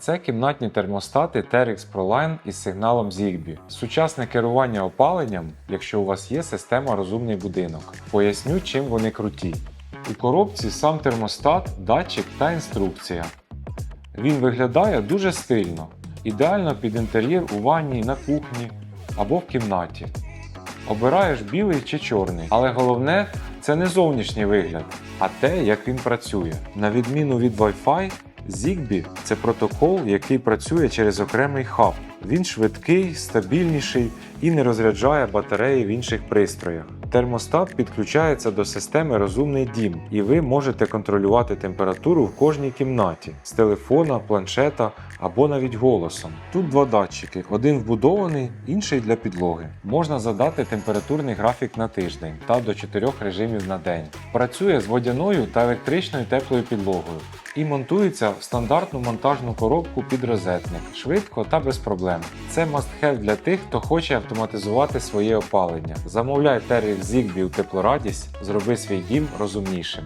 Це кімнатні термостати Terex ProLine із сигналом Zigbee. Сучасне керування опаленням, якщо у вас є система розумний будинок. Поясню, чим вони круті. У коробці сам термостат, датчик та інструкція. Він виглядає дуже стильно, ідеально під інтер'єр у ванні, на кухні або в кімнаті. Обираєш білий чи чорний, але головне це не зовнішній вигляд, а те, як він працює. На відміну від Wi-Fi, Zigbee – це протокол, який працює через окремий хаб. Він швидкий, стабільніший і не розряджає батареї в інших пристроях. Термостат підключається до системи Розумний дім, і ви можете контролювати температуру в кожній кімнаті з телефона, планшета або навіть голосом. Тут два датчики: один вбудований, інший для підлоги. Можна задати температурний графік на тиждень та до 4 режимів на день. Працює з водяною та електричною теплою підлогою і монтується в стандартну монтажну коробку під розетник швидко та без проблем. Це must-have для тих, хто хоче автоматизувати своє опалення. Замовляй Terix Zigbee у теплорадість, зроби свій дім розумнішим.